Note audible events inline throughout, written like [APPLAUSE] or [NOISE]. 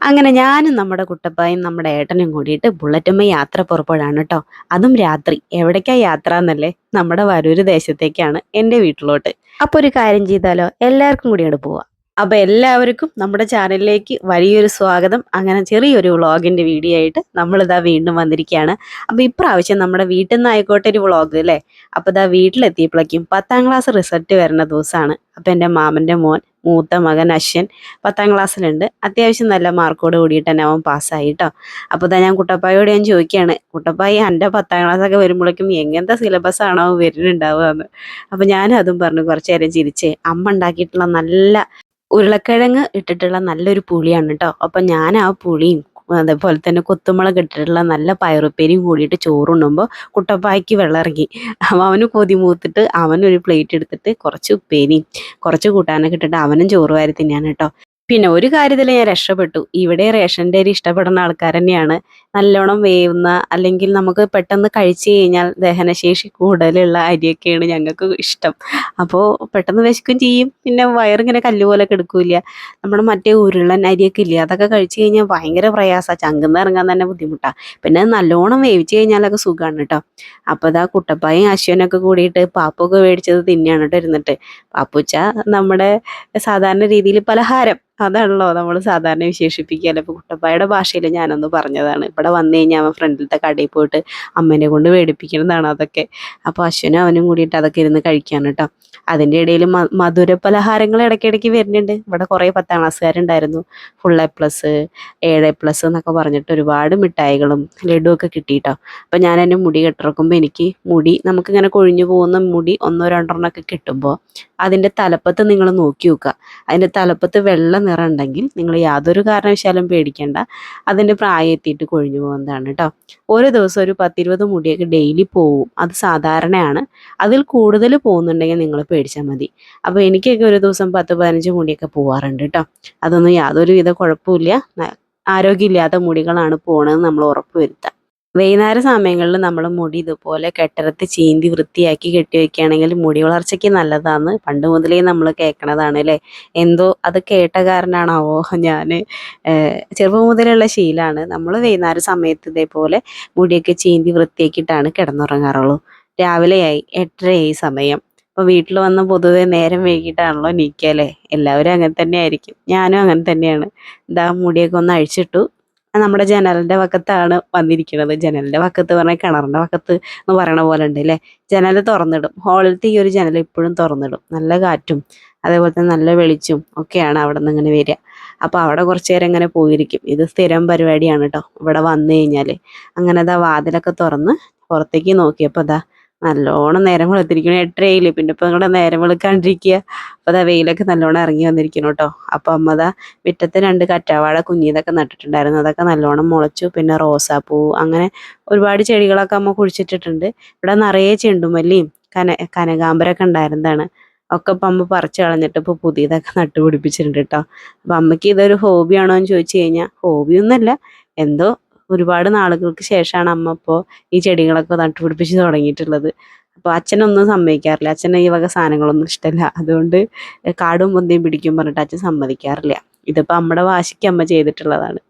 അങ്ങനെ ഞാനും നമ്മുടെ കുട്ടപ്പായും നമ്മുടെ ഏട്ടനും കൂടിയിട്ട് ബുള്ളറ്റുമ്മ യാത്ര പുറപ്പെടാണ് കേട്ടോ. അതും രാത്രി. എവിടേക്കാ യാത്ര എന്നല്ലേ? നമ്മുടെ വരൂര് ദേശത്തേക്കാണ് എന്റെ വീട്ടിലോട്ട്. അപ്പോൾ ഒരു കാര്യം ചെയ്താലോ? എല്ലാവർക്കും കൂടി അങ്ങോട്ട് പോവാം. അപ്പൊ എല്ലാവർക്കും നമ്മുടെ ചാനലിലേക്ക് വലിയൊരു സ്വാഗതം. അങ്ങനെ ചെറിയൊരു വ്ളോഗിന്റെ വീഡിയോ ആയിട്ട് നമ്മളിതാ വീണ്ടും വന്നിരിക്കുകയാണ്. അപ്പൊ ഇപ്രാവശ്യം നമ്മുടെ വീട്ടിൽ നിന്ന് ആയിക്കോട്ടെ ഒരു വ്ളോഗ് അല്ലേ? അപ്പോൾ ഇതാ വീട്ടിലെത്തിയപ്പോഴേക്കും പത്താം ക്ലാസ് റിസൾട്ട് വരുന്ന ദിവസമാണ്. അപ്പോൾ എന്റെ മാമന്റെ മോൻ മൂത്ത മകൻ അശ്വൻ പത്താം ക്ലാസ്സിലുണ്ട്. അത്യാവശ്യം നല്ല മാർക്കോട് കൂടിയിട്ട് തന്നെ അവൻ പാസ്സായി കേട്ടോ. അപ്പോൾ ഇതാ ഞാൻ കുട്ടപ്പായോട് ഞാൻ ചോദിക്കുകയാണ് കുട്ടപ്പായി എന്റെ പത്താം ക്ലാസ് ഒക്കെ വരുമ്പോഴേക്കും എങ്ങനത്തെ സിലബസ് ആണോ വരുന്നുണ്ടാവുക? എന്ന്. അപ്പോൾ ഞാൻ അതും പറഞ്ഞു കുറച്ച് നേരം ചിരിച്ച് അമ്മ ഉണ്ടാക്കിയിട്ടുള്ള നല്ല ഉരുളക്കിഴങ്ങ് ഇട്ടിട്ടുള്ള നല്ലൊരു പുളിയാണ് കേട്ടോ അപ്പം ഞാൻ ആ പുളിയും അതേപോലെ തന്നെ കൊത്തുമുളക് ഇട്ടിട്ടുള്ള നല്ല പയറുപ്പേരിയും കൂടിയിട്ട് ചോറുണ്ണുമ്പോൾ കുട്ടപ്പായ്ക്ക് വെള്ളം ഇറങ്ങി അപ്പോൾ അവന് കൊതി മൂത്തിട്ട് അവനൊരു പ്ലേറ്റ് എടുത്തിട്ട് കുറച്ച് ഉപ്പേരിയും കുറച്ച് കൂട്ടാനൊക്കെ ഇട്ടിട്ട് അവനും ചോറ് വാരി തിന്നാണ് കേട്ടോ പിന്നെ ഒരു കാര്യത്തിൽ ഞാൻ രക്ഷപ്പെട്ടു. ഇവിടെ റേഷന്റെ ഡയറി ഇഷ്ടപ്പെടുന്ന ആൾക്കാർ തന്നെയാണ്. നല്ലോണം വേവുന്ന അല്ലെങ്കിൽ നമുക്ക് പെട്ടെന്ന് കഴിച്ചു കഴിഞ്ഞാൽ ദഹനശേഷി കൂടുതലുള്ള അരിയൊക്കെയാണ് ഞങ്ങൾക്ക് ഇഷ്ടം. അപ്പോൾ പെട്ടെന്ന് വിശക്കും ചെയ്യും. പിന്നെ വയറിങ്ങനെ കല്ലുപോലൊക്കെ പോലെ നമ്മൾ നമ്മുടെ മറ്റേ ഉരുളൻ അരിയൊക്കെ ഇല്ല അതൊക്കെ കഴിച്ചു കഴിഞ്ഞാൽ ഭയങ്കര പ്രയാസമാണ് ചങ്കുന്ന് ഇറങ്ങാൻ തന്നെ ബുദ്ധിമുട്ടാണ് പിന്നെ നല്ലോണം വേവിച്ച് കഴിഞ്ഞാലൊക്കെ സുഖമാണ് കേട്ടോ. അപ്പോൾ ഇതാ കുട്ടപ്പായും അശ്വനൊക്കെ കൂടിയിട്ട് പാപ്പൊക്കെ മേടിച്ചത് തിന്നെയാണ് കേട്ടോ ഇരുന്നിട്ട്. പാപ്പുച്ച നമ്മുടെ സാധാരണ രീതിയിൽ പലഹാരം. അതാണല്ലോ നമ്മൾ സാധാരണ വിശേഷിപ്പിക്കുക അല്ലെ കുട്ടപ്പായുടെ ഭാഷയിൽ ഞാനൊന്ന് പറഞ്ഞതാണ്. ഇവിടെ വന്നു കഴിഞ്ഞാൽ അവൻ ഫ്രണ്ടിലത്തെ കടയിൽ പോയിട്ട് അമ്മേനെ കൊണ്ട് മേടിപ്പിക്കുന്നതാണ് അതൊക്കെ. അപ്പോൾ അശ്വനും അവനും കൂടിയിട്ട് അതൊക്കെ ഇരുന്ന് കഴിക്കാണ് കേട്ടോ. അതിന്റെ ഇടയിൽ മധുര പലഹാരങ്ങൾ ഇടയ്ക്കിടയ്ക്ക് വരുന്നുണ്ട്. ഇവിടെ കുറേ പത്താം ക്ലാസ്സുകാരുണ്ടായിരുന്നു. ഫുൾ എ പ്ലസ് ഏഴ് പ്ലസ് എന്നൊക്കെ പറഞ്ഞിട്ട് ഒരുപാട് മിഠായികളും ലഡുവൊക്കെ കിട്ടി കിട്ടിയിട്ടോ. അപ്പോൾ ഞാൻ എന്റെ മുടി കെട്ടിറക്കുമ്പോൾ എനിക്ക് മുടി നമുക്കിങ്ങനെ കൊഴിഞ്ഞു പോകുന്ന മുടി ഒന്നോ രണ്ടെണ്ണമൊക്കെ കിട്ടുമ്പോൾ അതിന്റെ തലപ്പത്ത് നിങ്ങൾ നോക്കി നോക്കുക അതിന്റെ തലപ്പത്ത് വെള്ള നിറം ഉണ്ടെങ്കിൽ നിങ്ങൾ യാതൊരു കാരണവശാലും പേടിക്കേണ്ട. അതിന്റെ പ്രായം എത്തിയിട്ട് കൊഴിഞ്ഞു പോകുന്നതാണ് കേട്ടോ. ഓരോ ദിവസം ഒരു പത്തിരുപത് മുടിയൊക്കെ ഡെയിലി പോവും. അത് സാധാരണയാണ്. അതിൽ കൂടുതൽ പോകുന്നുണ്ടെങ്കിൽ നിങ്ങൾ പേടിച്ചാൽ മതി. അപ്പോൾ എനിക്കൊക്കെ ഒരു ദിവസം പത്ത് പതിനഞ്ച് മുടിയൊക്കെ പോവാറുണ്ട് കേട്ടോ. അതൊന്നും യാതൊരു വിധ കുഴപ്പമില്ല ആരോഗ്യമില്ലാത്ത മുടികളാണ് പോണതെന്ന് നമ്മൾ ഉറപ്പ് വരുത്തുക വൈകുന്നേര സമയങ്ങളിൽ നമ്മൾ മുടി ഇതുപോലെ കെട്ടരത്ത് ചീന്തി വൃത്തിയാക്കി കെട്ടി വെക്കുകയാണെങ്കിൽ മുടി വളർച്ചയ്ക്ക് നല്ലതാണ് പണ്ട് മുതലേ നമ്മൾ കേൾക്കണതാണ് അല്ലേ? എന്തോ അത് കേട്ട കാരനാണാവോ ഞാൻ ചെറുപ്പം മുതലുള്ള ശീലമാണ് നമ്മൾ വൈകുന്നേര സമയത്ത് ഇതേപോലെ മുടിയൊക്കെ ചീന്തി വൃത്തിയാക്കിയിട്ടാണ് കിടന്നുറങ്ങാറുള്ളൂ. രാവിലെയായി എട്ടരയായി സമയം. അപ്പോൾ വീട്ടിൽ വന്ന് പൊതുവെ നേരം വൈകിട്ടാണല്ലോ നീക്കുക അല്ലേ എല്ലാവരും അങ്ങനെ തന്നെ ആയിരിക്കും ഞാനും അങ്ങനെ തന്നെയാണ്. ഇതാ മുടിയൊക്കെ ഒന്ന് അഴിച്ചിട്ടു. നമ്മുടെ ജനലിന്റെ വക്കത്താണ് വന്നിരിക്കുന്നത് ജനലിന്റെ വക്കത്ത് പറഞ്ഞാൽ കിണറിന്റെ വക്കത്ത് എന്ന് പറയണ പോലെ ഉണ്ട് അല്ലേ ജനൽ തുറന്നിടും. ഹോളിലത്തെ ഈ ഒരു ജനൽ ഇപ്പോഴും തുറന്നിടും. നല്ല കാറ്റും അതേപോലെ തന്നെ നല്ല വെളിച്ചും ഒക്കെയാണ് അവിടെ നിന്ന് ഇങ്ങനെ വരിക. അപ്പോൾ അവിടെ കുറച്ച് നേരം ഇങ്ങനെ പോയിരിക്കും. ഇത് സ്ഥിരം പരിപാടിയാണ് കേട്ടോ ഇവിടെ വന്നു കഴിഞ്ഞാൽ അങ്ങനെ അതാ വാതിലൊക്കെ തുറന്ന് പുറത്തേക്ക് നോക്കിയപ്പോൾ അതാ നല്ലോണം നേരം വെളുത്തിരിക്കണം. എട്ടരയിൽ പിന്നെ ഇപ്പം നിങ്ങളുടെ നേരം വെളുക്കാണ്ടിരിക്കുക അപ്പോൾ അതാ വെയിലൊക്കെ നല്ലോണം ഇറങ്ങി വന്നിരിക്കണം കേട്ടോ അപ്പോൾ അമ്മതാ മുറ്റത്ത് രണ്ട് കറ്റാവാഴ കുഞ്ഞിതൊക്കെ നട്ടിട്ടുണ്ടായിരുന്നു. അതൊക്കെ നല്ലോണം മുളച്ചു. പിന്നെ റോസാപ്പൂ അങ്ങനെ ഒരുപാട് ചെടികളൊക്കെ അമ്മ കുഴിച്ചിട്ടിട്ടുണ്ട്. ഇവിടെ നിറയെ ചെണ്ടുമല്ലിയും കന കനകാമ്പരൊക്കെ ഉണ്ടായിരുന്നതാണ്. ഒക്കെ ഇപ്പം അമ്മ പറിച്ച് കളഞ്ഞിട്ട് ഇപ്പോൾ പുതിയതൊക്കെ നട്ടുപിടിപ്പിച്ചിട്ടുണ്ട് കേട്ടോ അപ്പം അമ്മയ്ക്ക് ഇതൊരു ഹോബിയാണോ എന്ന് ചോദിച്ചു കഴിഞ്ഞാൽ ഹോബിയൊന്നുമല്ല. എന്തോ ഒരുപാട് നാളുകൾക്ക് ശേഷമാണ് അമ്മ ഇപ്പോൾ ഈ ചെടികളൊക്കെ നട്ടുപിടിപ്പിച്ച് തുടങ്ങിയിട്ടുള്ളത്. അപ്പോൾ അച്ഛനൊന്നും സമ്മതിക്കാറില്ല. അച്ഛന് ഈ വക സാധനങ്ങളൊന്നും ഇഷ്ടമല്ല അതുകൊണ്ട് കാടും പൊന്തിയും പിടിക്കും പറഞ്ഞിട്ട് അച്ഛൻ സമ്മതിക്കാറില്ല. ഇതിപ്പോൾ നമ്മുടെ വാശിക്ക് അമ്മ ചെയ്തിട്ടുള്ളതാണ്.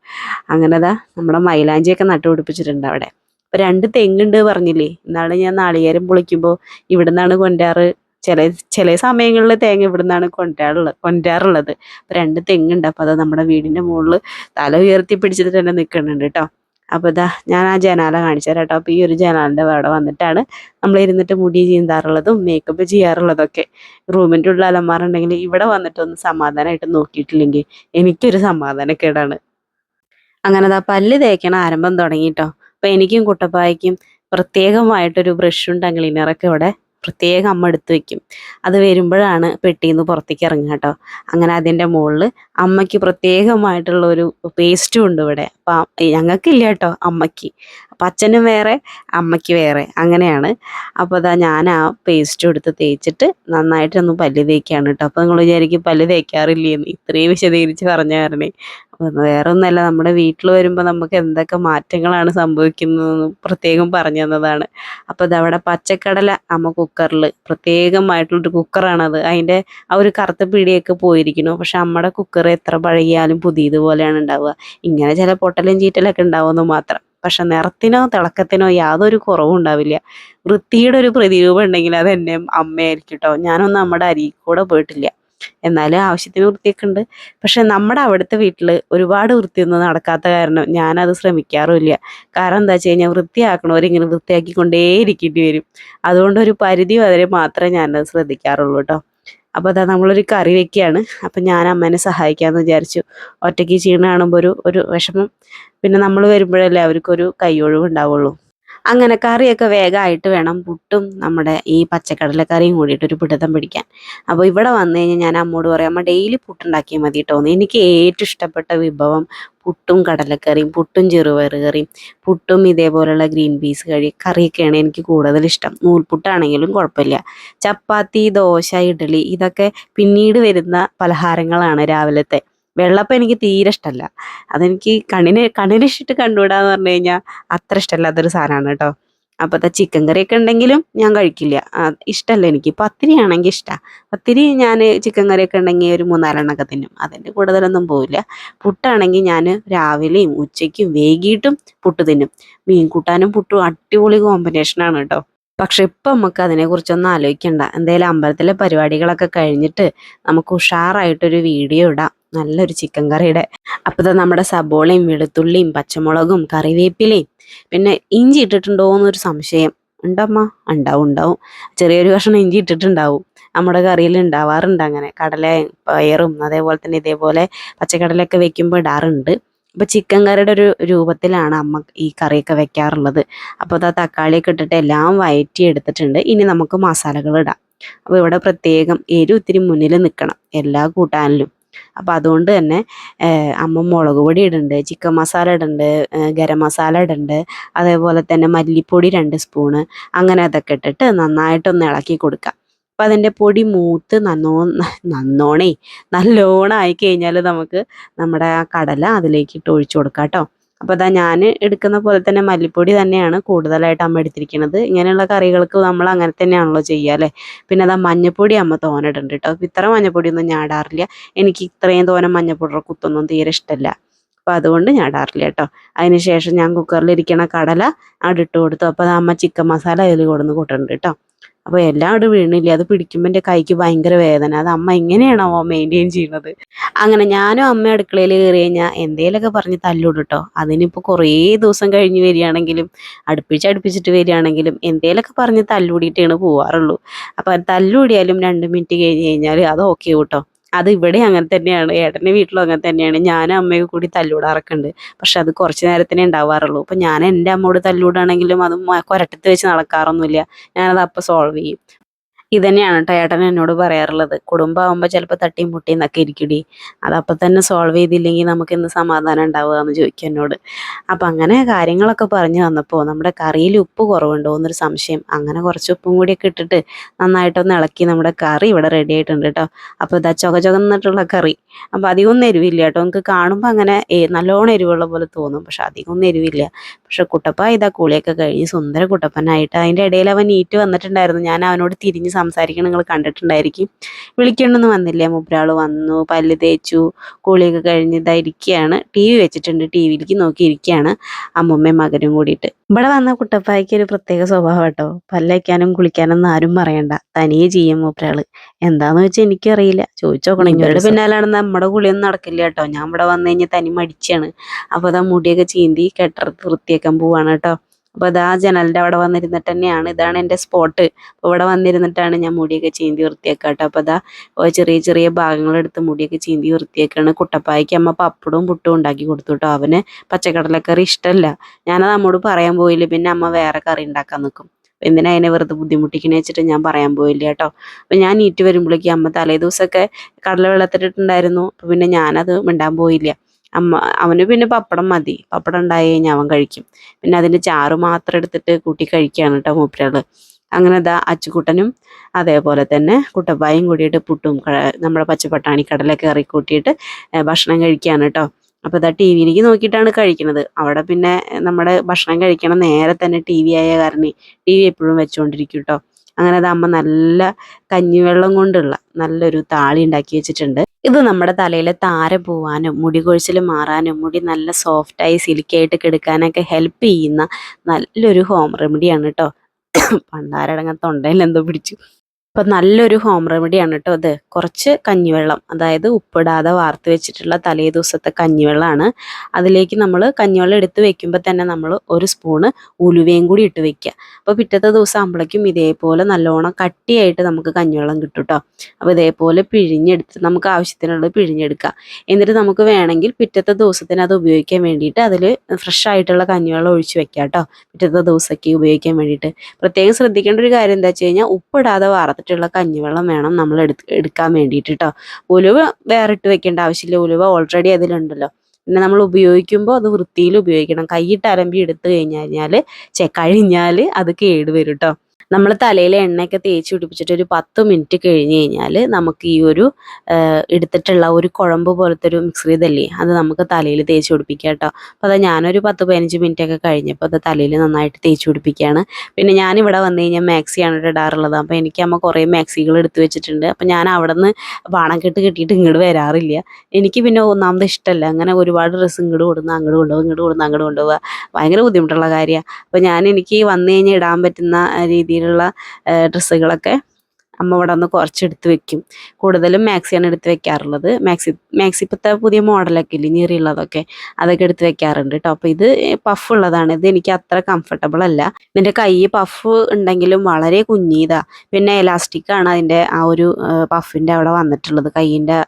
അങ്ങനെതാ നമ്മുടെ മൈലാഞ്ചിയൊക്കെ നട്ടുപിടിപ്പിച്ചിട്ടുണ്ട് അവിടെ. അപ്പോൾ രണ്ട് തെങ്ങുണ്ട് പറഞ്ഞില്ലേ? എന്നാണ് ഞാൻ നാളികേരം പൊളിക്കുമ്പോൾ ഇവിടെ നിന്നാണ് കൊണ്ടാറ്. ചില ചില സമയങ്ങളിൽ തേങ്ങ ഇവിടെ നിന്നാണ് കൊണ്ടാറുള്ളത്. കൊണ്ടാറുള്ളത് അപ്പോൾ രണ്ട് തെങ്ങുണ്ട്. അപ്പോൾ അത് നമ്മുടെ വീടിന്റെ മുകളിൽ തല ഉയർത്തി പിടിച്ചിട്ട് തന്നെ നിൽക്കുന്നുണ്ട് കേട്ടോ അപ്പോൾ ഇതാ ഞാൻ ആ ജനാല കാണിച്ചു തരാം കേട്ടോ. അപ്പോൾ ഈ ഒരു ജനാലിന്റെ അവിടെ വന്നിട്ടാണ് നമ്മൾ ഇരുന്നിട്ട് മുടി ചീന്താറുള്ളതും മേക്കപ്പ് ചെയ്യാറുള്ളതൊക്കെ. റൂമിന്റെ ഉള്ള അലമാറ ഉണ്ടെങ്കിൽ ഇവിടെ വന്നിട്ട് ഒന്ന് സമാധാനമായിട്ട് നോക്കിയിട്ടില്ലെങ്കിൽ എനിക്കൊരു സമാധാനക്കേടാണ്. അങ്ങനെ അതാ പല്ല് തേക്കണ ആരംഭം തുടങ്ങി കേട്ടോ. അപ്പോൾ എനിക്കും കുട്ടപ്പായക്കും പ്രത്യേകമായിട്ടൊരു ബ്രഷും ക്ലീനറൊക്കെ ഇവിടെ പ്രത്യേകം അമ്മ എടുത്ത് വെക്കും. അത് വരുമ്പോഴാണ് പെട്ടിയിൽ നിന്ന് പുറത്തേക്ക് ഇറങ്ങുക കേട്ടോ. അങ്ങനെ അതിന്റെ മുകളിൽ അമ്മയ്ക്ക് പ്രത്യേകമായിട്ടുള്ള ഒരു പേസ്റ്റും ഉണ്ട് ഇവിടെ. അപ്പം ഞങ്ങൾക്കില്ല കേട്ടോ അമ്മയ്ക്ക്. അപ്പം അച്ഛനും വേറെ അമ്മയ്ക്ക് വേറെ. അങ്ങനെയാണ്. അപ്പോൾ അതാ ഞാൻ ആ പേസ്റ്റ് എടുത്ത് തേച്ചിട്ട് നന്നായിട്ടൊന്ന് പല്ല് തേക്കുകയാണ് കേട്ടോ. അപ്പോൾ നിങ്ങൾ വിചാരിക്കും പല്ല് തേക്കാറില്ലേന്ന്. ഇത്രയും വിശദീകരിച്ച് പറഞ്ഞ കാരണേ. വേറെ ഒന്നല്ല നമ്മുടെ വീട്ടിൽ വരുമ്പോൾ നമുക്ക് എന്തൊക്കെ മാറ്റങ്ങളാണ് സംഭവിക്കുന്നതെന്ന് പ്രത്യേകം പറഞ്ഞു തന്നതാണ്. അപ്പോൾ ഇതവിടെ പച്ചക്കടല അമ്മ കുക്കറിൽ പ്രത്യേകമായിട്ടുള്ളൊരു കുക്കറാണത്. അതിന്റെ ആ ഒരു കറുത്ത പിടിയൊക്കെ പോയിരിക്കുന്നു. പക്ഷെ അമ്മയുടെ കുക്കർ എത്ര പഴകിയാലും പുതിയതുപോലെയാണ് ഉണ്ടാവുക. ഇങ്ങനെ ചില പൊട്ടലും ചീറ്റലൊക്കെ ഉണ്ടാവുമെന്ന് മാത്രം. പക്ഷെ നിറത്തിനോ തിളക്കത്തിനോ യാതൊരു കുറവും ഉണ്ടാവില്ല. വൃത്തിയുടെ ഒരു പ്രതിരൂപം ഉണ്ടെങ്കിൽ അത് എന്നെ അമ്മയായിരിക്കും കേട്ടോ ഞാനൊന്നും നമ്മുടെ അരി കൂടെ പോയിട്ടില്ല. എന്നാലും ആവശ്യത്തിന് വൃത്തിയൊക്കെ ഉണ്ട്. പക്ഷെ നമ്മുടെ അവിടുത്തെ വീട്ടിൽ ഒരുപാട് വൃത്തിയൊന്നും നടക്കാത്ത കാരണം ഞാനത് ശ്രമിക്കാറുമില്ല. കാരണം എന്താ വെച്ച് കഴിഞ്ഞാൽ വൃത്തിയാക്കണവരിങ്ങനെ വൃത്തിയാക്കിക്കൊണ്ടേയിരിക്കേണ്ടി വരും. അതുകൊണ്ട് ഒരു പരിധി വരെ മാത്രമേ ഞാനത് ശ്രദ്ധിക്കാറുള്ളൂ കേട്ടോ അപ്പോൾ അതാ നമ്മളൊരു കറി വെക്കുകയാണ്. അപ്പം ഞാൻ അമ്മേനെ സഹായിക്കാമെന്ന് വിചാരിച്ചു. ഒറ്റയ്ക്ക് ചെയ്യണ കാണുമ്പോൾ ഒരു ഒരു വിഷമം. പിന്നെ നമ്മൾ വരുമ്പോഴല്ലേ അവർക്കൊരു കൈയൊഴിവ് ഉണ്ടാവുള്ളൂ അങ്ങനെ കറിയൊക്കെ വേഗമായിട്ട് വേണം പുട്ടും നമ്മുടെ ഈ പച്ചക്കടലക്കറിയും കൂടിയിട്ട് ഒരു പിടുത്തം പിടിക്കാൻ. അപ്പോൾ ഇവിടെ വന്നു കഴിഞ്ഞാൽ ഞാൻ അമ്മോട് പറയാം അമ്മ ഡെയിലി പുട്ടുണ്ടാക്കിയാൽ മതി കേട്ടോ എനിക്ക് ഏറ്റവും ഇഷ്ടപ്പെട്ട വിഭവം പുട്ടും കടലക്കറിയും പുട്ടും ചെറുപയറുകറിയും പുട്ടും ഇതേപോലെയുള്ള ഗ്രീൻ പീസ് കഴി കറിയൊക്കെയാണ് എനിക്ക് കൂടുതൽ ഇഷ്ടം. നൂൽപുട്ടാണെങ്കിലും കുഴപ്പമില്ല. ചപ്പാത്തി ദോശ ഇഡ്ഡലി ഇതൊക്കെ പിന്നീട് വരുന്ന പലഹാരങ്ങളാണ് രാവിലത്തെ. വെള്ളപ്പം എനിക്ക് തീരെ ഇഷ്ടമല്ല അതെനിക്ക് കണ്ണിന് കണ്ണിന് ഇഷ്ടം കണ്ടുകൂടാന്ന് പറഞ്ഞു കഴിഞ്ഞാൽ അത്ര ഇഷ്ടമല്ലാത്തൊരു സാധനമാണ് കേട്ടോ. അപ്പോഴത്തെ ചിക്കൻ കറിയൊക്കെ ഉണ്ടെങ്കിലും ഞാൻ കഴിക്കില്ല. ഇഷ്ടമല്ല എനിക്ക്. പത്തിരി ആണെങ്കിൽ ഇഷ്ടമാണ് പത്തിരി ഞാൻ ചിക്കൻ കറിയൊക്കെ ഉണ്ടെങ്കിൽ ഒരു മൂന്നാലെണ്ണമൊക്കെ തിന്നും. അതിന്റെ കൂടുതലൊന്നും പോവില്ല. പുട്ടാണെങ്കിൽ ഞാൻ രാവിലെയും ഉച്ചയ്ക്കും വൈകിട്ടും പുട്ട് തിന്നും. മീൻ കൂട്ടാനും പുട്ടും അടിപൊളി കോമ്പിനേഷനാണ് കേട്ടോ. പക്ഷെ ഇപ്പം നമുക്ക് അതിനെക്കുറിച്ചൊന്നും ആലോചിക്കണ്ട. എന്തായാലും അമ്പലത്തിലെ പരിപാടികളൊക്കെ കഴിഞ്ഞിട്ട് നമുക്ക് ഉഷാറായിട്ടൊരു വീഡിയോ ഇടാം. നല്ലൊരു ചിക്കൻ കറിയുടെ. അപ്പോൾ ദാ നമ്മുടെ സബോളയും വെളുത്തുള്ളിയും പച്ചമുളകും കറിവേപ്പിലയും. പിന്നെ ഇഞ്ചി ഇട്ടിട്ടുണ്ടോ എന്നൊരു സംശയം. ഉണ്ടമ്മ? ഉണ്ടാവും ഉണ്ടാവും. ചെറിയൊരു കഷ്ണം ഇഞ്ചി ഇട്ടിട്ടുണ്ടാവും. നമ്മുടെ കറിയിൽ ഉണ്ടാവാറുണ്ട് അങ്ങനെ. കടലയും പയറും അതേപോലെ തന്നെ ഇതേപോലെ പച്ചക്കടലൊക്കെ വെക്കുമ്പോൾ ഇടാറുണ്ട്. അപ്പോൾ ചിക്കൻ കറിയുടെ ഒരു രൂപത്തിലാണ് അമ്മ ഈ കറിയൊക്കെ വെക്കാറുള്ളത്. അപ്പോൾ അത് ആ തക്കാളിയൊക്കെ ഇട്ടിട്ട് എല്ലാം വയറ്റി എടുത്തിട്ടുണ്ട് ഇനി നമുക്ക് മസാലകൾ ഇടാം. അപ്പോൾ ഇവിടെ പ്രത്യേകം എരിവ് ഒത്തിരി മുന്നിൽ നിൽക്കണം. എല്ലാ കൂട്ടാനിലും. അപ്പോൾ അതുകൊണ്ട് തന്നെ അമ്മ മുളക് പൊടി ഇടുന്നുണ്ട് ചിക്കൻ മസാല ഇടുന്നുണ്ട് ഗരം മസാല ഇടുന്നുണ്ട് അതേപോലെ തന്നെ മല്ലിപ്പൊടി രണ്ട് സ്പൂണ് അങ്ങനെ അതൊക്കെ ഇട്ടിട്ട് നന്നായിട്ടൊന്ന് ഇളക്കി കൊടുക്കുക അപ്പം അതിന്റെ പൊടി മൂത്ത് നന്നോ നന്നോണേ നല്ലോണം ആയി കഴിഞ്ഞാൽ നമുക്ക് നമ്മുടെ ആ കടല അതിലേക്ക് ഇട്ട് ഒഴിച്ചു കൊടുക്കാം കേട്ടോ അപ്പോൾ അതാ ഞാൻ എടുക്കുന്ന പോലെ തന്നെ മല്ലിപ്പൊടി തന്നെയാണ് കൂടുതലായിട്ട് അമ്മ എടുത്തിരിക്കുന്നത് ഇങ്ങനെയുള്ള കറികൾക്ക് നമ്മൾ അങ്ങനെ തന്നെയാണല്ലോ ചെയ്യുക അല്ലേ? പിന്നെ അതാ മഞ്ഞപ്പൊടി അമ്മ തോനിടുന്നുണ്ട് കേട്ടോ ഇത്ര മഞ്ഞപ്പൊടിയൊന്നും ഞാൻ ഇടാറില്ല. എനിക്ക് ഇത്രയും തോനെ മഞ്ഞപ്പൊടിയുടെ കുത്തൊന്നും തീരെ ഇഷ്ടമല്ല അപ്പോൾ അതുകൊണ്ട് ഞാൻ ഇടാറില്ല കേട്ടോ അതിന് ശേഷം ഞാൻ കുക്കറിലിരിക്കണ കടല അടിട്ട് കൊടുത്തു. അപ്പോൾ അമ്മ ചിക്കൻ മസാല അതിൽ കൊടുന്ന് കൂട്ടുന്നുണ്ട് കേട്ടോ അപ്പോൾ എല്ലാം അവിടെ വീണില്ലേ? അത് പിടിക്കുമ്പോൾ എന്റെ കൈക്ക് ഭയങ്കര വേദന. അത് അമ്മ എങ്ങനെയാണോ മെയിന്റെയിൻ ചെയ്യുന്നത്? അങ്ങനെ ഞാനും അമ്മ അടുക്കളയിൽ കയറി കഴിഞ്ഞാൽ എന്തേലൊക്കെ പറഞ്ഞ് തല്ലിടും കേട്ടോ അതിനിപ്പോൾ കുറേ ദിവസം കഴിഞ്ഞ് വരികയാണെങ്കിലും അടുപ്പിച്ച് അടുപ്പിച്ചിട്ട് വരികയാണെങ്കിലും എന്തേലൊക്കെ പറഞ്ഞ് തല്ലുകൂടിയിട്ടാണ് പോവാറുള്ളൂ. അപ്പോൾ തല്ലുകൂടിയാലും രണ്ട് മിനിറ്റ് കഴിഞ്ഞ് കഴിഞ്ഞാൽ അത് ഓക്കെ കേട്ടോ അത് ഇവിടെ അങ്ങനെ തന്നെയാണ്. ഏട്ടന്റെ വീട്ടിലും അങ്ങനെ തന്നെയാണ്. ഞാനും അമ്മയൊക്കെ കൂടി തല്ലൂടാറൊക്കെയുണ്ട്. പക്ഷെ അത് കുറച്ച് നേരത്തിനേ ഉണ്ടാവാറുള്ളൂ. അപ്പം ഞാൻ എന്റെ അമ്മയോട് തല്ലൂടാണെങ്കിലും അത് കൊരട്ടത്ത് വെച്ച് നടക്കാറൊന്നുമില്ല. ഞാനത് അപ്പം സോൾവ് ചെയ്യും. ഇതന്നെയാണ് കേട്ടോ ഏട്ടൻ എന്നോട് പറയാറുള്ളത്. കുടുംബമാകുമ്പോൾ ചിലപ്പോൾ തട്ടിയും മുട്ടിയും എന്നൊക്കെ ഇരിക്കടി. അതപ്പം തന്നെ സോൾവ് ചെയ്തില്ലെങ്കിൽ നമുക്ക് എന്ത് സമാധാനം ഉണ്ടാവുക എന്ന് ചോദിക്കും എന്നോട്. അപ്പം അങ്ങനെ കാര്യങ്ങളൊക്കെ പറഞ്ഞു വന്നപ്പോൾ നമ്മുടെ കറിയിൽ ഉപ്പ് കുറവുണ്ടോ എന്നൊരു സംശയം. അങ്ങനെ കുറച്ച് ഉപ്പും കൂടിയൊക്കെ ഇട്ടിട്ട് നന്നായിട്ടൊന്ന് ഇളക്കി നമ്മുടെ കറി ഇവിടെ റെഡി ആയിട്ടുണ്ട് കേട്ടോ അപ്പോൾ ഇതാ ചുക ചുകന്നിട്ടുള്ള കറി. അപ്പോൾ അധികമൊന്നും എരിവില്ല കേട്ടോ നമുക്ക് കാണുമ്പോൾ അങ്ങനെ നല്ലോണം എരിവുള്ള പോലെ തോന്നും. പക്ഷെ അധികമൊന്നും എരിവില്ല. പക്ഷെ കുട്ടപ്പ ഇതാ കുളിയൊക്കെ കഴിഞ്ഞ് സുന്ദര കുട്ടപ്പനായിട്ട് അതിന്റെ ഇടയിൽ അവൻ നീറ്റ് വന്നിട്ടുണ്ടായിരുന്നു. ഞാൻ അവനോട് തിരിഞ്ഞ് സംസാരിക്കണം നിങ്ങൾ കണ്ടിട്ടുണ്ടായിരിക്കും. വിളിക്കണമെന്ന് വന്നില്ല. മുബ്രാൾ വന്നു പല്ല് തേച്ചു കുളിയൊക്കെ കഴിഞ്ഞ് ഇതായിരിക്കുകയാണ് ടി വി വെച്ചിട്ടുണ്ട്. ടി വിയിലേക്ക് നോക്കിയിരിക്കുകയാണ് അമ്മമ്മയും മകനും കൂടിയിട്ട്. ഇവിടെ വന്ന കുട്ടപ്പായ്ക്ക് ഒരു പ്രത്യേക സ്വഭാവം കേട്ടോ. പല്ലയ്ക്കാനും കുളിക്കാനൊന്നും ആരും പറയണ്ട. തനിയെ ചെയ്യും മൂപ്പരാൾ എന്താന്ന് വെച്ചാൽ എനിക്കറിയില്ല. ചോദിച്ചോക്കണം ഇവരുടെ പിന്നാലാണ് നമ്മുടെ കുളിയൊന്നും നടക്കില്ല കേട്ടോ. ഞാൻ ഇവിടെ വന്നു കഴിഞ്ഞാൽ തനി മടിച്ചാണ്. അപ്പോൾ അതാ മുടിയൊക്കെ ചീന്തി കെട്ടറത്ത് വൃത്തിയാക്കാൻ പോവാണ് കേട്ടോ. അപ്പോൾ അതാ ജനലിന്റെ അവിടെ വന്നിരുന്നിട്ട് തന്നെയാണ്. ഇതാണ് എന്റെ സ്പോട്ട് ഇവിടെ വന്നിരുന്നിട്ടാണ് ഞാൻ മുടിയൊക്കെ ചീന്തി വൃത്തിയാക്കുക കേട്ടോ അപ്പോൾ അതാ ചെറിയ ചെറിയ ഭാഗങ്ങളെടുത്ത് മുടിയൊക്കെ ചീന്തി വൃത്തിയാക്കാണ്. കുട്ടപ്പായ്ക്ക് അമ്മ പപ്പടവും പുട്ടും ഉണ്ടാക്കി കൊടുത്തു കേട്ടോ അവന് പച്ചക്കടലക്കറി ഇഷ്ടമല്ല ഞാനത് അമ്മോട് പറയാൻ പോയില്ല. പിന്നെ അമ്മ വേറെ കറി ഉണ്ടാക്കാൻ നിൽക്കും എന്തിനാ അതിനെ വെറുതെ ബുദ്ധിമുട്ടിക്കണേ വെച്ചിട്ട് ഞാൻ പറയാൻ പോയില്ല കേട്ടോ അപ്പം ഞാൻ നീറ്റ് വരുമ്പോഴേക്കും അമ്മ തലേ ദിവസമൊക്കെ കടല വെള്ളത്തിലിട്ടുണ്ടായിരുന്നു അപ്പം പിന്നെ ഞാനത് മിണ്ടാൻ പോയില്ല. അമ്മ അവന് പിന്നെ പപ്പടം മതി. പപ്പടം ഉണ്ടായി കഴിഞ്ഞാൽ അവൻ കഴിക്കും. പിന്നെ അതിന്റെ ചാറ് മാത്രം എടുത്തിട്ട് കൂട്ടി കഴിക്കുകയാണ് കേട്ടോ മൂപ്പരാൾ. അങ്ങനെ ഇതാ അച്ചുകുട്ടനും അതേപോലെ തന്നെ കുട്ടപ്പായും കൂടിയിട്ട് പുട്ടും നമ്മുടെ പച്ചപ്പട്ടാണി കടലൊക്കെ കറി കൂട്ടിയിട്ട് ഭക്ഷണം കഴിക്കുകയാണ് കേട്ടോ അപ്പോൾ ഇതാ ടി വിയിലേക്ക് നോക്കിയിട്ടാണ് കഴിക്കുന്നത് അവിടെ പിന്നെ നമ്മുടെ ഭക്ഷണം കഴിക്കണം നേരെ തന്നെ ടി വി ആയ കാരണം ടി വി എപ്പോഴും വെച്ചുകൊണ്ടിരിക്കും കേട്ടോ അങ്ങനെ അത് അമ്മ നല്ല കഞ്ഞിവെള്ളം കൊണ്ടുള്ള നല്ലൊരു താളി ഉണ്ടാക്കി വെച്ചിട്ടുണ്ട്. ഇത് നമ്മുടെ തലയിലെ താര പോവാനും മുടി കൊഴിച്ചിൽ മാറാനും മുടി നല്ല സോഫ്റ്റായി സിലിക്കായിട്ട് കിടക്കാനൊക്കെ ഹെൽപ്പ് ചെയ്യുന്ന നല്ലൊരു ഹോം റെമഡിയാണ് കേട്ടോ [COUGHS] പണ്ടാരടങ്ങ തൊണ്ടയിൽ എന്തോ പിടിച്ചു. അപ്പം നല്ലൊരു ഹോം റെമഡിയാണ് കേട്ടോ ഇത്. കുറച്ച് കഞ്ഞിവെള്ളം അതായത് ഉപ്പിടാതെ വാർത്ത് വെച്ചിട്ടുള്ള തലേ ദിവസത്തെ കഞ്ഞിവെള്ളമാണ്. അതിലേക്ക് നമ്മൾ കഞ്ഞിവെള്ളം എടുത്ത് വെക്കുമ്പോൾ തന്നെ നമ്മൾ ഒരു സ്പൂണ് ഉലുവയും കൂടി ഇട്ട് വെക്കുക. അപ്പോൾ പിറ്റത്തെ ദിവസം ആകുമ്പോഴേക്കും ഇതേപോലെ നല്ലോണം കട്ടിയായിട്ട് നമുക്ക് കഞ്ഞിവെള്ളം കിട്ടും കേട്ടോ. അപ്പോൾ ഇതേപോലെ പിഴിഞ്ഞെടുത്ത് നമുക്ക് ആവശ്യത്തിനുള്ളത് പിഴിഞ്ഞെടുക്കുക എന്നിട്ട് നമുക്ക് വേണമെങ്കിൽ പിറ്റത്തെ ദിവസത്തിന് അത് ഉപയോഗിക്കാൻ വേണ്ടിയിട്ട് അതിൽ ഫ്രഷ് ആയിട്ടുള്ള കഞ്ഞിവെള്ളം ഒഴിച്ച് വെക്കാം കേട്ടോ. പിറ്റത്തെ ദിവസമൊക്കെ ഉപയോഗിക്കാൻ വേണ്ടിയിട്ട്. പ്രത്യേകം ശ്രദ്ധിക്കേണ്ട ഒരു കാര്യം എന്താ വെച്ച് കഴിഞ്ഞാൽ ഉപ്പിടാതെ വറുത്തിട്ടുള്ള കഞ്ഞിവെള്ളം വേണം നമ്മൾ എടുത്ത് എടുക്കാൻ വേണ്ടിയിട്ട് കേട്ടോ ഉലുവ വേറെ ഇട്ട് വെക്കേണ്ട ആവശ്യമില്ല. ഉലുവ ഓൾറെഡി അതിലുണ്ടല്ലോ. പിന്നെ നമ്മൾ ഉപയോഗിക്കുമ്പോൾ അത് വൃത്തിയിൽ ഉപയോഗിക്കണം. കൈയിട്ട് അലമ്പി എടുത്തു കഴിഞ്ഞു കഴിഞ്ഞാൽ ചെ കഴിഞ്ഞാൽ അത് കേട് വരും കേട്ടോ നമ്മൾ തലയിലെ എണ്ണയൊക്കെ തേച്ച് പിടിപ്പിച്ചിട്ട് ഒരു പത്ത് മിനിറ്റ് കഴിഞ്ഞ് കഴിഞ്ഞാൽ നമുക്ക് ഈ ഒരു എടുത്തിട്ടുള്ള ഒരു കുഴമ്പ് പോലത്തെ ഒരു മിക്സ് ചെയ്തല്ലേ അത് നമുക്ക് തലയിൽ തേച്ച് പിടിപ്പിക്കാം കേട്ടോ. അപ്പോൾ അത് ഞാനൊരു പത്ത് പതിനഞ്ച് മിനിറ്റ് ഒക്കെ കഴിഞ്ഞപ്പോൾ അത് തലയിൽ നന്നായിട്ട് തേച്ച് പിടിപ്പിക്കുകയാണ് പിന്നെ ഞാനിവിടെ വന്നു കഴിഞ്ഞാൽ മാക്സിയാണ് ഇടാറുള്ളത്. അപ്പോൾ എനിക്ക് അമ്മ കുറേ മാക്സികൾ എടുത്ത് വെച്ചിട്ടുണ്ട്. അപ്പോൾ ഞാൻ അവിടെ നിന്ന് പാണം കെട്ട് കിട്ടിയിട്ട് ഇങ്ങോട്ട് വരാറില്ല. എനിക്ക് പിന്നെ ഒന്നാമത് ഇഷ്ടമല്ല അങ്ങനെ ഒരുപാട് ഡ്രസ്സ് ഇങ്ങോട്ട് കൊടുന്ന് അങ്ങോട്ട് കൊണ്ടുപോകും ഇങ്ങോട്ട് കൊടുന്ന് അങ്ങോട്ട് കൊണ്ടുപോകുക ഭയങ്കര ബുദ്ധിമുട്ടുള്ള കാര്യമാണ് അപ്പോൾ ഞാൻ എനിക്ക് വന്നു കഴിഞ്ഞാൽ ഇടാൻ പറ്റുന്ന ആ, രീതിയിലുള്ള ഡ്രസ്സുകളൊക്കെ അമ്മ ഇവിടെ നിന്ന് കുറച്ചെടുത്ത് വെക്കും. കൂടുതലും മാക്സിയാണ് എടുത്ത് വെക്കാറുള്ളത്. മാക്സി മാക്സി ഇപ്പോഴത്തെ പുതിയ മോഡലൊക്കെ ഇല്ലേ ഞെറിയുള്ളതൊക്കെ അതൊക്കെ എടുത്ത് വെക്കാറുണ്ട് കേട്ടോ അപ്പോൾ ഇത് പഫ് ഉള്ളതാണ്. ഇത് എനിക്ക് അത്ര കംഫർട്ടബിൾ അല്ല. ഇതിന്റെ കൈ പഫ് ഉണ്ടെങ്കിലും വളരെ കുഞ്ഞീതാണ് പിന്നെ എലാസ്റ്റിക്കാണ് അതിന്റെ ആ ഒരു പഫിന്റെ അവിടെ വന്നിട്ടുള്ളത് കൈയിന്റെ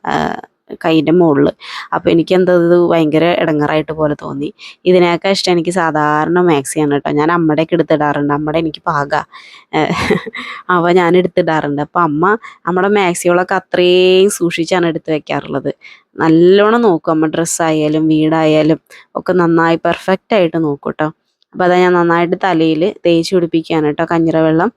കൈയിന്റെ മുകളിൽ. അപ്പോൾ എനിക്ക് എന്താ ഇത് ഭയങ്കര ഇടങ്ങറായിട്ട് പോലെ തോന്നി. ഇതിനേക്കാൾ ഇഷ്ടം എനിക്ക് സാധാരണ മാക്സിയാണ് കേട്ടോ. ഞാൻ അമ്മയുടെയൊക്കെ എടുത്തിടാറുണ്ട് അമ്മയുടെ എനിക്ക് പാക. അവ ഞാൻ എടുത്തിടാറുണ്ട് അപ്പോൾ അമ്മ നമ്മുടെ മാക്സികളൊക്കെ അത്രയും സൂക്ഷിച്ചാണ് എടുത്ത് വെക്കാറുള്ളത്. നല്ലോണം നോക്കും അമ്മ ഡ്രസ്സായാലും വീടായാലും. ഒക്കെ നന്നായി പെർഫെക്റ്റ് ആയിട്ട് നോക്കും കേട്ടോ. അപ്പോൾ അതാ ഞാൻ നന്നായിട്ട് തലയിൽ തേച്ച് പിടിപ്പിക്കുകയാണ് കേട്ടോ കഞ്ഞിറ വെള്ളം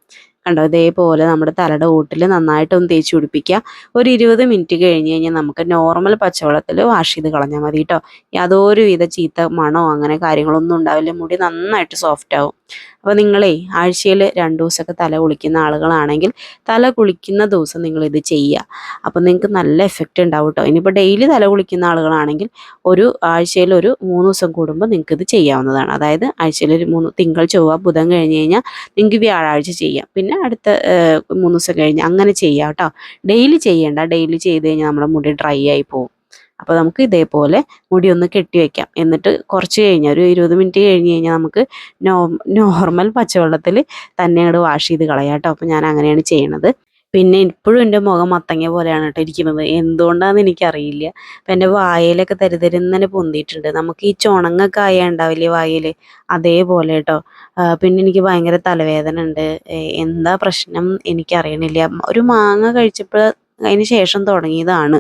കണ്ടോ? ഇതേപോലെ നമ്മുടെ തലയുടെ ഓട്ടിൽ നന്നായിട്ടൊന്ന് തേച്ച് പിടിപ്പിക്കുക. ഒരു ഇരുപത് മിനിറ്റ് കഴിഞ്ഞ് കഴിഞ്ഞാൽ നമുക്ക് നോർമൽ പച്ചവെള്ളത്തിൽ വാഷ് ചെയ്ത് കളഞ്ഞാൽ മതി കേട്ടോ. യാതൊരുവിധ ചീത്ത മണോ അങ്ങനെ കാര്യങ്ങളൊന്നും ഉണ്ടാവില്ല. മുടി നന്നായിട്ട് സോഫ്റ്റ് ആവും. അപ്പോൾ നിങ്ങളെ ആഴ്ചയിൽ രണ്ട് ദിവസമൊക്കെ തല കുളിക്കുന്ന ആളുകളാണെങ്കിൽ തല കുളിക്കുന്ന ദിവസം നിങ്ങൾ ഇത് ചെയ്യുക. അപ്പോൾ നിങ്ങൾക്ക് നല്ല എഫക്റ്റ് ഉണ്ടാവും കേട്ടോ ഇനിയിപ്പോൾ ഡെയിലി തല കുളിക്കുന്ന ആളുകളാണെങ്കിൽ ഒരു ആഴ്ചയിൽ ഒരു മൂന്ന് ദിവസം കൂടുമ്പോൾ നിങ്ങൾക്ക് ഇത് ചെയ്യാവുന്നതാണ്. അതായത് ആഴ്ചയിൽ ഒരു മൂന്ന് തിങ്കൾ ചൊവ്വ ബുധൻ കഴിഞ്ഞ് കഴിഞ്ഞാൽ നിങ്ങൾക്ക് വ്യാഴാഴ്ച ചെയ്യാം. പിന്നെ അടുത്ത മൂന്ന് ദിവസം കഴിഞ്ഞ് അങ്ങനെ ചെയ്യാം കേട്ടോ ഡെയിലി ചെയ്യേണ്ട. ഡെയിലി ചെയ്ത് കഴിഞ്ഞാൽ നമ്മുടെ മുടി ഡ്രൈ ആയി പോകും. അപ്പോൾ നമുക്ക് ഇതേപോലെ മുടി ഒന്ന് കെട്ടി വെക്കാം. എന്നിട്ട് കുറച്ച് കഴിഞ്ഞാൽ ഒരു ഇരുപത് മിനിറ്റ് കഴിഞ്ഞ് കഴിഞ്ഞാൽ നമുക്ക് നോ നോർമൽ പച്ചവെള്ളത്തിൽ തന്നെ അങ്ങോട്ട് വാഷ് ചെയ്ത് കളയാം കേട്ടോ. അപ്പോൾ ഞാൻ അങ്ങനെയാണ് ചെയ്യണത്. പിന്നെ ഇപ്പോഴും എന്റെ മുഖം മത്തങ്ങ പോലെയാണ് കേട്ടോ ഇരിക്കുന്നത്. എന്തുകൊണ്ടാണെന്ന് എനിക്കറിയില്ല. അപ്പം എന്റെ വായയിലൊക്കെ തരുതരുന്നനെ പൊന്തിയിട്ടുണ്ട്. നമുക്ക് ഈ ചുണങ്ങൊക്കെ ആയ ഉണ്ടാവില്ലേ വായയിൽ അതേപോലെ കേട്ടോ. പിന്നെ എനിക്ക് ഭയങ്കര തലവേദന ഉണ്ട്. എന്താ പ്രശ്നം എനിക്കറിയണില്ല. ഒരു മാങ്ങ കഴിച്ചപ്പോൾ അതിന് ശേഷം തുടങ്ങിയതാണ്.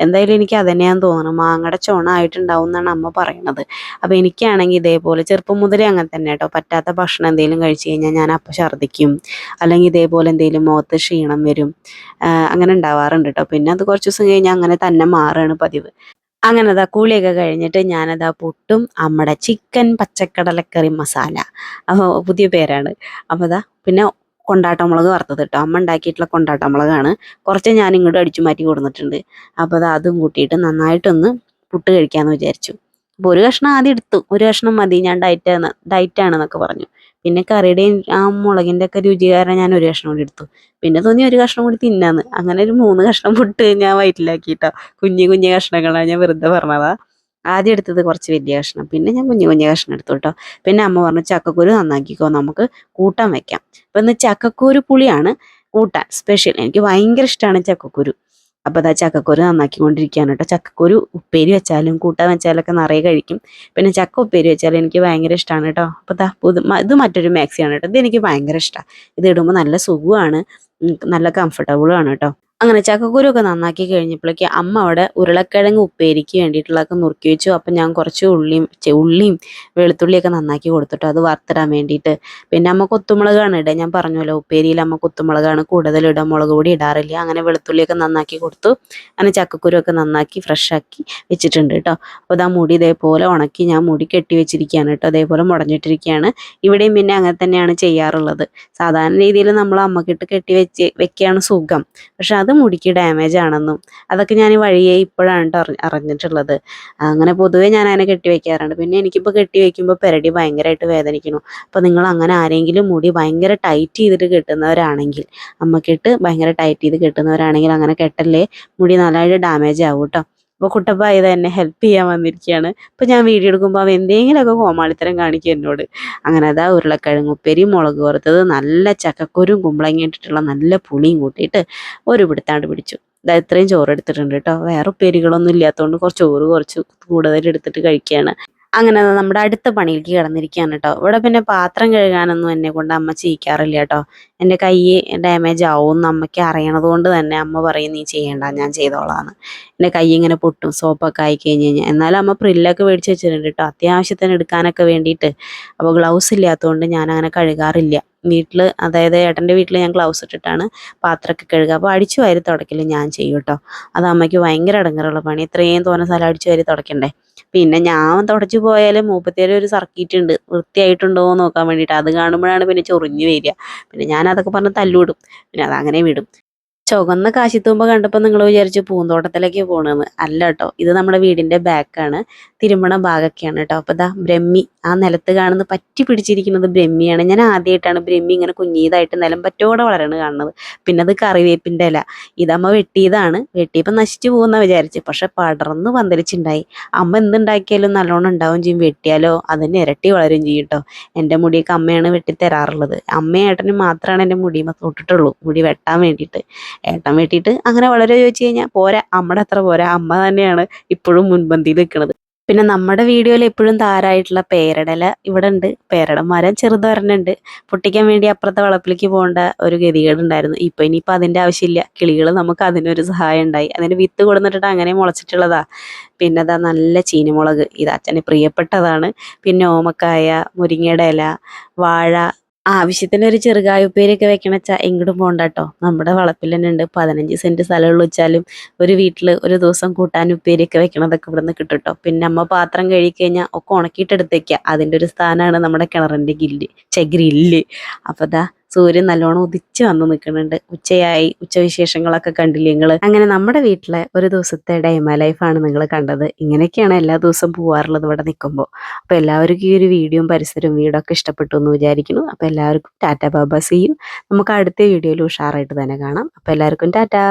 എന്തായാലും എനിക്ക് അതന്നെയാന്ന് തോന്നുന്നു. മാങ്ങയുടെ ചോണ ആയിട്ടുണ്ടാവും എന്നാണ് അമ്മ പറയണത്. അപ്പോൾ എനിക്കാണെങ്കിൽ ഇതേപോലെ ചെറുപ്പം മുതലേ അങ്ങനെ തന്നെ കേട്ടോ. പറ്റാത്ത ഭക്ഷണം എന്തെങ്കിലും കഴിച്ചു കഴിഞ്ഞാൽ ഞാൻ അപ്പം ഛർദ്ദിക്കും. അല്ലെങ്കിൽ ഇതേപോലെ എന്തെങ്കിലും മുഖത്ത് ക്ഷീണം വരും. അങ്ങനെ ഉണ്ടാവാറുണ്ട് കേട്ടോ. പിന്നെ അത് കുറച്ച് ദിവസം കഴിഞ്ഞാൽ അങ്ങനെ തന്നെ മാറുകയാണ് പതിവ്. അങ്ങനെ അതാ കൂളിയൊക്കെ കഴിഞ്ഞിട്ട് ഞാനതാ പുട്ടും. അമ്മയുടെ ചിക്കൻ പച്ചക്കടലക്കറി മസാല. അപ്പോൾ പുതിയ പേരാണ്. അപ്പോൾ അതാ പിന്നെ കൊണ്ടാട്ടമുളക് വറുത്തത് കേട്ടോ അമ്മ ഉണ്ടാക്കിയിട്ടുള്ള കൊണ്ടാട്ടമുളകാണ്. കുറച്ച് ഞാൻ ഇങ്ങോട്ട് അടിച്ചു മാറ്റി കൊടുത്തിട്ടുണ്ട്. അപ്പോൾ അത് അതും കൂട്ടിയിട്ട് നന്നായിട്ടൊന്ന് പുട്ട് കഴിക്കാമെന്ന് വിചാരിച്ചു. അപ്പോൾ ഒരു കഷ്ണം ആദ്യം എടുത്തു. ഒരു കഷ്ണം മതി. ഞാൻ ഡയറ്റാണ് ഡയറ്റാണെന്നൊക്കെ പറഞ്ഞു. പിന്നെ കറിയുടെയും ആ മുളകിന്റെ ഒക്കെ രുചി കാരണം ഞാൻ ഒരു കഷ്ണം കൂടി എടുത്തു. പിന്നെ തോന്നി ഒരു കഷ്ണം കൂടി തിന്നാന്ന്. അങ്ങനെ ഒരു മൂന്ന് കഷ്ണം പുട്ട് ഞാൻ വയറ്റിലാക്കിയിട്ടോ കുഞ്ഞു കുഞ്ഞു കഷ്ണങ്ങളാണ് ഞാൻ വെറുതെ പറഞ്ഞതാ. ആദ്യം എടുത്തത് കുറച്ച് വലിയ കഷ്ണം പിന്നെ ഞാൻ കുഞ്ഞു കുഞ്ഞു കഷ്ണം എടുത്തു കേട്ടോ. പിന്നെ അമ്മ പറഞ്ഞു ചക്കക്കുരു നന്നാക്കിക്കോ നമുക്ക് കൂട്ടാൻ വെക്കാം. അപ്പം ഇന്ന് ചക്കക്കുരു പുളിയാണ് കൂട്ടാൻ സ്പെഷ്യൽ എനിക്ക് ഭയങ്കര ഇഷ്ടമാണ് ചക്കക്കുരു. അപ്പോൾ അതാ ചക്കക്കുരു നന്നാക്കിക്കൊണ്ടിരിക്കുകയാണ് കേട്ടോ. ചക്കക്കുരു ഉപ്പേരി വെച്ചാലും കൂട്ടാൻ വെച്ചാലൊക്കെ നിറയെ കഴിക്കും. പിന്നെ ചക്ക ഉപ്പേരി വെച്ചാലും എനിക്ക് ഭയങ്കര ഇഷ്ടമാണ് കേട്ടോ. അപ്പോൾ ദാ പുതു ഇത് മറ്റൊരു മാക്സിയാണ് കേട്ടോ. ഇത് എനിക്ക് ഭയങ്കര ഇഷ്ടമാണ് ഇത് ഇടുമ്പോൾ നല്ല സുഖമാണ് നല്ല കംഫർട്ടബിളും ആണ് കേട്ടോ. അങ്ങനെ ചക്കക്കുരു ഒക്കെ നന്നാക്കി കഴിഞ്ഞപ്പോഴേക്ക് അമ്മ അവിടെ ഉരുളക്കിഴങ്ങ് ഉപ്പേരിക്ക് വേണ്ടിയിട്ടുള്ളതൊക്കെ നുറുക്കി വെച്ചു. അപ്പം ഞാൻ കുറച്ച് ഉള്ളിയും ഉള്ളിയും വെളുത്തുള്ളിയൊക്കെ നന്നാക്കി കൊടുത്തിട്ട്. അത് വറുത്തിടാൻ വേണ്ടിയിട്ട്. പിന്നെ അമ്മ കൊത്തുമുളകാണ് ഇടുക ഞാൻ പറഞ്ഞല്ലോ ഉപ്പേരിയിൽ അമ്മ കൊത്തുമുളകാണ് കൂടുതൽ ഇടുക മുളക് പൊടി ഇടാറില്ല. അങ്ങനെ വെളുത്തുള്ളിയൊക്കെ നന്നാക്കി കൊടുത്തു. അങ്ങനെ ചക്കക്കുരു ഒക്കെ നന്നാക്കി ഫ്രഷാക്കി വെച്ചിട്ടുണ്ട് കേട്ടോ. അപ്പോൾ ഇതാ മുടി ഇതേപോലെ ഉണക്കി ഞാൻ മുടി കെട്ടി വെച്ചിരിക്കുകയാണ് കേട്ടോ. അതേപോലെ മുടഞ്ഞിട്ടിരിക്കുകയാണ്. ഇവിടെയും പിന്നെ അങ്ങനെ തന്നെയാണ് ചെയ്യാറുള്ളത്. സാധാരണ രീതിയിൽ നമ്മൾ അമ്മക്കിട്ട് കെട്ടി വെച്ച് വെക്കുകയാണ് സുഖം. പക്ഷെ അത് മുടിക്ക് ഡാമേജ് ആണെന്നും അതൊക്കെ ഞാൻ വഴിയെ ഇപ്പോഴാണ് ട്ടോ അറിഞ്ഞിട്ടുള്ളത്. അങ്ങനെ പൊതുവേ ഞാൻ അതിനെ കെട്ടി വെക്കാറുണ്ട്. പിന്നെ എനിക്കിപ്പോൾ കെട്ടി വെക്കുമ്പോൾ പെരടി ഭയങ്കരമായിട്ട് വേദനിക്കുന്നു. അപ്പോൾ നിങ്ങൾ അങ്ങനെ ആരെങ്കിലും മുടി ഭയങ്കര ടൈറ്റ് ചെയ്തിട്ട് കെട്ടുന്നവരാണെങ്കിൽ അമ്മക്കിട്ട് ഭയങ്കര ടൈറ്റ് ചെയ്ത് കെട്ടുന്നവരാണെങ്കിൽ അങ്ങനെ കെട്ടല്ലേ മുടി നല്ലതായിട്ട് ഡാമേജ് ആവും കേട്ടോ അപ്പോൾ കുട്ടപ്പ ഇത് എന്നെ ഹെൽപ്പ് ചെയ്യാൻ വന്നിരിക്കുകയാണ് അപ്പോൾ ഞാൻ വീഡിയോ എടുക്കുമ്പോൾ അവൻ എന്തെങ്കിലുമൊക്കെ കോമാളിത്തരം കാണിക്കും എന്നോട്. അങ്ങനെ അതാ ഉരുളക്കിഴങ്ങ് ഉപ്പേരി മുളക് വറുത്തത് നല്ല ചക്കക്കുരും കുമ്പളങ്ങ ഇട്ടിട്ടുള്ള നല്ല പുളിയും കൂട്ടിയിട്ട് ഒരു പിടുത്താണ്ട് പിടിച്ചു. ഇതാ ഇത്രയും ചോറ് എടുത്തിട്ടുണ്ട് കേട്ടോ. വേറെ ഉപ്പേരികളൊന്നും ഇല്ലാത്തതുകൊണ്ട് കുറച്ച് ചോറ് കുറച്ച് കൂടുതൽ എടുത്തിട്ട് കഴിക്കുകയാണ്. അങ്ങനെ നമ്മുടെ അടുത്ത പണിയിലേക്ക് കിടന്നിരിക്കുകയാണ് കേട്ടോ ഇവിടെ പിന്നെ പാത്രം കഴുകാനൊന്നും എന്നെ കൊണ്ട് അമ്മ ചെയ്യിക്കാറില്ല കേട്ടോ എന്റെ കൈ ഡാമേജ് ആവും എന്ന് അമ്മയ്ക്ക് അറിയണത് കൊണ്ട് തന്നെ അമ്മ പറയും നീ ചെയ്യണ്ട ഞാൻ ചെയ്തോളാന്ന്. എന്റെ കൈ ഇങ്ങനെ പൊട്ടും സോപ്പൊക്കെ ആയി കഴിഞ്ഞ് കഴിഞ്ഞാൽ എന്നാലും അമ്മ പ്രില്ലൊക്കെ മേടിച്ച് വെച്ചിട്ടുണ്ട് കേട്ടോ അത്യാവശ്യത്തിന് എടുക്കാനൊക്കെ വേണ്ടിയിട്ട്. അപ്പോൾ ഗ്ലൗസ് ഇല്ലാത്തതുകൊണ്ട് ഞാൻ അങ്ങനെ കഴുകാറില്ല. വീട്ടിൽ അതായത് ഏട്ടന്റെ വീട്ടിൽ ഞാൻ ഗ്ലൗസ് ഇട്ടിട്ടാണ് പാത്രമൊക്കെ കഴുകുക. അപ്പോൾ അടിച്ചു വാരി തുടക്കൽ ഞാൻ ചെയ്യും കേട്ടോ അത് അമ്മയ്ക്ക് ഭയങ്കര അടങ്ങറുള്ള പണി. ഇത്രയും തോന്നുന്ന സ്ഥലം അടിച്ചു വാരി തുടക്കണ്ടേ? പിന്നെ ഞാൻ തുടച്ചു പോയാൽ മൂപ്പത്തേര് ഒരു സർക്കിറ്റ് ഉണ്ട്. വൃത്തിയായിട്ടുണ്ടോ എന്ന് നോക്കാൻ വേണ്ടിയിട്ട്. അത് കാണുമ്പോഴാണ് പിന്നെ ചൊറിഞ്ഞു വരിക. പിന്നെ ഞാൻ അതൊക്കെ പറഞ്ഞ് തല്ലുവിടും. പിന്നെ അതങ്ങനെ വിടും. ചുവന്ന കാശിത്തുമ്പ കണ്ടപ്പോൾ നിങ്ങൾ വിചാരിച്ചു പൂന്തോട്ടത്തിലേക്ക് പോകണമെന്ന് അല്ല കേട്ടോ ഇത് നമ്മുടെ വീടിന്റെ ബാക്കാണ് തിരുമണ ഭാഗമൊക്കെയാണ് കേട്ടോ. അപ്പോൾ ഇതാ ബ്രഹ്മി ആ നിലത്ത് കാണുന്ന പറ്റി പിടിച്ചിരിക്കുന്നത് ബ്രഹ്മിയാണ്. ഞാൻ ആദ്യമായിട്ടാണ് ബ്രഹ്മി ഇങ്ങനെ കുഞ്ഞീതായിട്ട് നിലം പറ്റോടെ വളരണത് കാണുന്നത്. പിന്നെ അത് കറിവേപ്പിന്റെ ഇല. ഇതമ്മ വെട്ടിയതാണ്. വെട്ടിയപ്പോൾ നശിച്ചു പോകുന്ന വിചാരിച്ചു. പക്ഷെ പടർന്ന് പന്തലിച്ചുണ്ടായി. അമ്മ എന്തുണ്ടാക്കിയാലും നല്ലോണം ഉണ്ടാവും ചെയ്യും. വെട്ടിയാലോ അതിന് ഇരട്ടി വളരും ചെയ്യും കേട്ടോ. എന്റെ മുടിയൊക്കെ അമ്മയാണ് വെട്ടി തരാറുള്ളത്. അമ്മയും ഏട്ടനും മാത്രമാണ് എന്റെ മുടി തൊട്ടിട്ടുള്ളൂ. മുടി വെട്ടാൻ വേണ്ടിയിട്ട്. ഏട്ടൻ വെട്ടിയിട്ട് അങ്ങനെ വളരെ ചോദിച്ചു കഴിഞ്ഞാൽ പോരാ. അമ്മയുടെ അത്ര പോരാ. അമ്മ തന്നെയാണ് ഇപ്പോഴും മുൻപന്തിയിൽ നിൽക്കുന്നത് പിന്നെ നമ്മുടെ വീഡിയോയിൽ എപ്പോഴും താരായിട്ടുള്ള പേരടല ഇവിടെ ഉണ്ട് പേരട മരം ചെറുതൊരെണ്ണുണ്ട് പൊട്ടിക്കാൻ വേണ്ടി അപ്പുറത്തെ വളപ്പിലേക്ക് പോകേണ്ട ഒരു ഗതികേട് ഉണ്ടായിരുന്നു ഇപ്പൊ ഇനിയിപ്പോൾ അതിന്റെ ആവശ്യമില്ല. കിളികൾ നമുക്ക് അതിനൊരു സഹായം ഉണ്ടായി. അതിന് വിത്ത് കൊടുത്തിട്ട് അങ്ങനെ മുളച്ചിട്ടുള്ളതാ. പിന്നെ അതാ നല്ല ചീനിമുളക്. ഇത് അച്ഛന് പ്രിയപ്പെട്ടതാണ്. പിന്നെ ഓമക്കായ മുരിങ്ങയുടെ ഇല വാഴ ആവശ്യത്തിന് ഒരു ചെറുകായ ഉപ്പേരിയൊക്കെ വെക്കണ വെച്ചാൽ എങ്ങോട്ടും പോകണ്ട കേട്ടോ നമ്മുടെ വളപ്പിൽ തന്നെ ഉണ്ട്. പതിനഞ്ച് സെന്റ് സ്ഥലമുള്ള വെച്ചാലും ഒരു വീട്ടിൽ ഒരു ദിവസം കൂട്ടാൻ ഉപ്പേരിയൊക്കെ വെക്കണതൊക്കെ ഇവിടെ നിന്ന് കിട്ടും പിന്നെ അമ്മ പാത്രം കഴുകി കഴിഞ്ഞാൽ ഒക്കെ ഉണക്കിയിട്ട് എടുത്തേക്കുക അതിന്റെ ഒരു സ്ഥാനമാണ് നമ്മുടെ കിണറിന്റെ ഗില്ല് ചെ ഗ്രില്ല്. അപ്പോൾ ദാ സൂര്യൻ നല്ലോണം ഉദിച്ച് വന്ന് നിൽക്കുന്നുണ്ട്. ഉച്ചയായി. ഉച്ചവിശേഷങ്ങളൊക്കെ കണ്ടില്ലേ നിങ്ങൾ അങ്ങനെ നമ്മുടെ വീട്ടിലെ ഒരു ദിവസത്തെ ഡൈമ ലൈഫാണ് നിങ്ങൾ കണ്ടത്. ഇങ്ങനെയൊക്കെയാണ് എല്ലാ ദിവസവും പോവാറുള്ളത് ഇവിടെ നിൽക്കുമ്പോൾ. അപ്പോൾ എല്ലാവർക്കും ഈ ഒരു വീഡിയോയും പരിസരവും വീടൊക്കെ ഇഷ്ടപ്പെട്ടു എന്ന് വിചാരിക്കുന്നു. അപ്പോൾ എല്ലാവർക്കും ടാറ്റ ബാബ സിയും നമുക്ക് അടുത്ത വീഡിയോയിൽ ഉഷാറായിട്ട് തന്നെ കാണാം. അപ്പോൾ എല്ലാവർക്കും ടാറ്റാ.